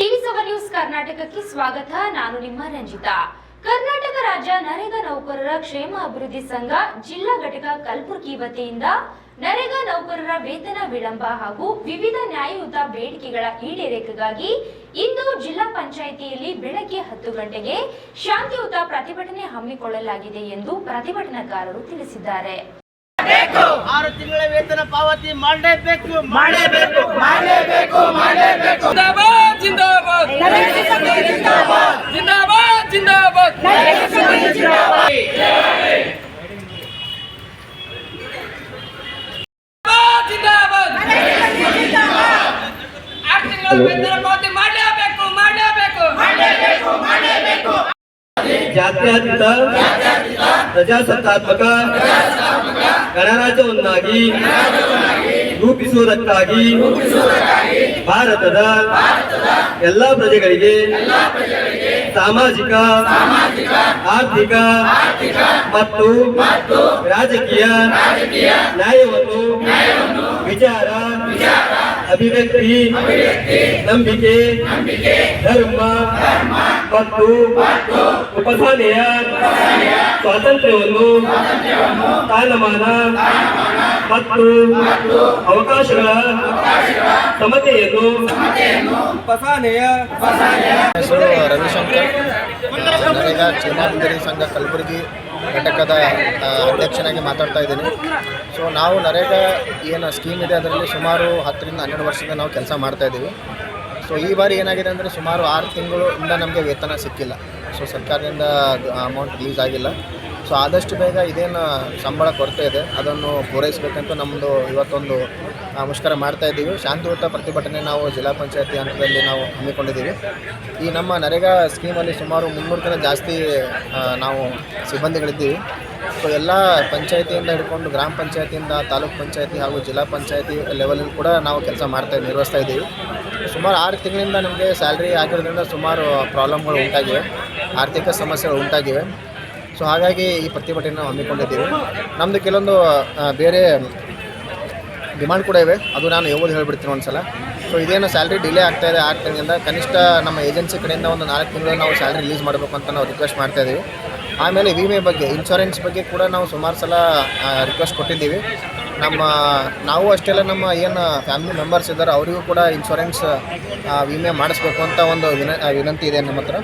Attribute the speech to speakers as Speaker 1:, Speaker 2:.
Speaker 1: TV seven news ಕರ್ನಾಟಕಕ್ಕೆ ಸ್ವಾಗತ. ನಾನು ನಿಮ್ಮ ರಂಜಿತಾ. ಕರ್ನಾಟಕ ರಾಜ್ಯ ನರೇಗಾ ನೌಕರರ ಕ್ಷೇಮ ಅಭಿವೃದ್ಧಿ ಸಂಘ ಜಿಲ್ಲಾ ಘಟಕ ಕಲಬುರಗಿ ವತಿಯಿಂದ ನರೇಗಾ ನೌಕರರ ವೇತನ ವಿಳಂಬ ಹಾಗೂ ವಿವಿಧ ನ್ಯಾಯಯುತ ಬೇಡಿಕೆಗಳ ಈಡೇರಿಕೆಗಾಗಿ ಇಂದು ಜಿಲ್ಲಾ ಪಂಚಾಯಿತಿಯಲ್ಲಿ ಬೆಳಗ್ಗೆ ಹತ್ತು ಗಂಟೆಗೆ ಶಾಂತಿಯುತ ಪ್ರತಿಭಟನೆ ಹಮ್ಮಿಕೊಳ್ಳಲಾಗಿದೆ ಎಂದು ಪ್ರತಿಭಟನಾಕಾರರು ತಿಳಿಸಿದ್ದಾರೆ.
Speaker 2: ಆರು ತಿಂಗಳ ವೇತನ ಪಾವತಿ ಮಾಡಲೇಬೇಕು
Speaker 3: ಮಾಡಲೇಬೇಕು ಮಾಡಲೇಬೇಕು ಮಾಡಲೇಬೇಕು
Speaker 4: ಜಿಂದಾಬಾದ್ ಜಿಂದಾಬಾದ್ ಜಿಂದಾಬಾದ್ ಜಿಂದಾಬಾದ್ ಜಿಂದಾಬಾದ್ ಆರು ತಿಂಗಳ ವೇತನ ಪಾವತಿ ಮಾಡಲೇಬೇಕು ಮಾಡಲೇಬೇಕು
Speaker 3: ಜಾತ್ಯತೀತ ಪ್ರಜಾಸತ್ತಾತ್ಮಕ ಗಣರಾಜ್ಯವನ್ನಾಗಿ ರೂಪಿಸುವುದಕ್ಕಾಗಿ ಭಾರತದ ಎಲ್ಲ ಪ್ರಜೆಗಳಿಗೆ ಸಾಮಾಜಿಕ ಆರ್ಥಿಕ ಮತ್ತು ರಾಜಕೀಯ ನ್ಯಾಯವನ್ನು ವಿಚಾರ ಅಭಿವ್ಯಕ್ತಿ ನಂಬಿಕೆ ಧರ್ಮ ಮತ್ತು ಉಪಧಾನೆಯ ಸ್ವಾತಂತ್ರ್ಯವನ್ನು ಸ್ಥಾನಮಾನ ಮತ್ತು ಅವಕಾಶಗಳ ಸಮತೆಯನ್ನು ಪಸಾನೆಯ
Speaker 5: ಹೆಸರು ರವಿಶಂಕರ್ ಕ್ಷೇಮಾಭಿವೃದ್ಧಿ ಸಂಘ ಕಲಬುರಗಿ ಘಟಕದ ಅಧ್ಯಕ್ಷನಾಗಿ ಮಾತಾಡ್ತಾ ಇದ್ದೀನಿ. ಸೊ ನಾವು ನರೇಗಾ ಏನು ಸ್ಕೀಮ್ ಇದೆ ಅದರಲ್ಲಿ ಸುಮಾರು ಹತ್ತರಿಂದ ಹನ್ನೆರಡು ವರ್ಷದಿಂದ ನಾವು ಕೆಲಸ ಮಾಡ್ತಾ ಇದ್ದೀವಿ ಸೊ ಈ ಬಾರಿ ಏನಾಗಿದೆ ಅಂದರೆ ಸುಮಾರು ಆರು ತಿಂಗಳಿಂದ ನಮಗೆ ವೇತನ ಸಿಕ್ಕಿಲ್ಲ. ಸೊ ಸರ್ಕಾರದಿಂದ ಅಮೌಂಟ್ ರಿಲೀಸ್ ಆಗಿಲ್ಲ. ಸೊ ಆದಷ್ಟು ಬೇಗ ಇದೇನು ಸಂಬಳ ಕೊರತೆ ಇದೆ, ಅದನ್ನು ಪೂರೈಸಬೇಕಂತ ನಮ್ಮದು ಇವತ್ತೊಂದು ಮುಷ್ಕರ ಮಾಡ್ತಾ ಇದ್ದೀವಿ. ಶಾಂತಿಯುತ ಪ್ರತಿಭಟನೆ ನಾವು ಜಿಲ್ಲಾ ಪಂಚಾಯತಿ ಹಂತದಲ್ಲಿ ನಾವು ಹಮ್ಮಿಕೊಂಡಿದ್ದೀವಿ. ಈ ನಮ್ಮ ನರೇಗಾ ಸ್ಕೀಮಲ್ಲಿ ಸುಮಾರು ಮುನ್ನೂರಕ್ಕಿಂತ ಜಾಸ್ತಿ ನಾವು ಸಿಬ್ಬಂದಿಗಳಿದ್ದೀವಿ. ಸೊ ಎಲ್ಲ ಪಂಚಾಯತಿಯಿಂದ ಹಿಡ್ಕೊಂಡು ಗ್ರಾಮ ಪಂಚಾಯತಿಯಿಂದ ತಾಲೂಕ್ ಪಂಚಾಯತಿ ಹಾಗೂ ಜಿಲ್ಲಾ ಪಂಚಾಯತಿ ಲೆವೆಲಲ್ಲಿ ಕೂಡ ನಾವು ಕೆಲಸ ಮಾಡ್ತಾ ನಿರ್ವಹಿಸ್ತಾ ಇದ್ದೀವಿ. ಸುಮಾರು ಆರು ತಿಂಗಳಿಂದ ನಮಗೆ ಸ್ಯಾಲ್ರಿ ಆಗಿರೋದ್ರಿಂದ ಸುಮಾರು ಪ್ರಾಬ್ಲಮ್ಗಳು ಉಂಟಾಗಿವೆ. ಆರ್ಥಿಕ ಸಮಸ್ಯೆಗಳು ಉಂಟಾಗಿವೆ. ಸೊ ಹಾಗಾಗಿ ಈ ಪ್ರತಿಭಟನೆ ನಾವು ಹಮ್ಮಿಕೊಂಡಿದ್ದೀವಿ. ನಮ್ಮದು ಕೆಲವೊಂದು ಬೇರೆ ಡಿಮಾಂಡ್ ಕೂಡ ಇವೆ. ಅದು ನಾನು ಯಾವುದು ಹೇಳಿಬಿಡ್ತೀನಿ ಒಂದು ಸಲ ಸೊ ಇದೇನು ಸ್ಯಾಲ್ರಿ ಡಿಲೇ ಆಗ್ತಾ ಇದೆ ಆರು ತಿಂಗಳಿಂದ. ಕನಿಷ್ಠ ನಮ್ಮ ಏಜೆನ್ಸಿ ಕಡೆಯಿಂದ ಒಂದು ನಾಲ್ಕು ತಿಂಗಳು ನಾವು ಸ್ಯಾಲ್ರಿ ರಿಲೀಸ್ ಮಾಡಬೇಕು ಅಂತ ನಾವು ರಿಕ್ವೆಸ್ಟ್ ಮಾಡ್ತಾ ಇದ್ದೀವಿ ಆಮೇಲೆ ವಿಮೆ ಬಗ್ಗೆ ಇನ್ಶೂರೆನ್ಸ್ ಬಗ್ಗೆ ಕೂಡ ನಾವು ಸುಮಾರು ಸಲ ರಿಕ್ವೆಸ್ಟ್ ಕೊಟ್ಟಿದ್ದೀವಿ. ನಮ್ಮ, ನಾವು ಅಷ್ಟೆಲ್ಲ ನಮ್ಮ ಏನು ಫ್ಯಾಮಿಲಿ ಮೆಂಬರ್ಸ್ ಇದ್ದಾರೆ ಅವರಿಗೂ ಕೂಡ ಇನ್ಶೂರೆನ್ಸ್ ವಿಮೆ ಮಾಡಿಸ್ಬೇಕು ಅಂತ ಒಂದು ವಿನ, ವಿನಂತಿ ಇದೆ ನಮ್ಮ ಹತ್ರ.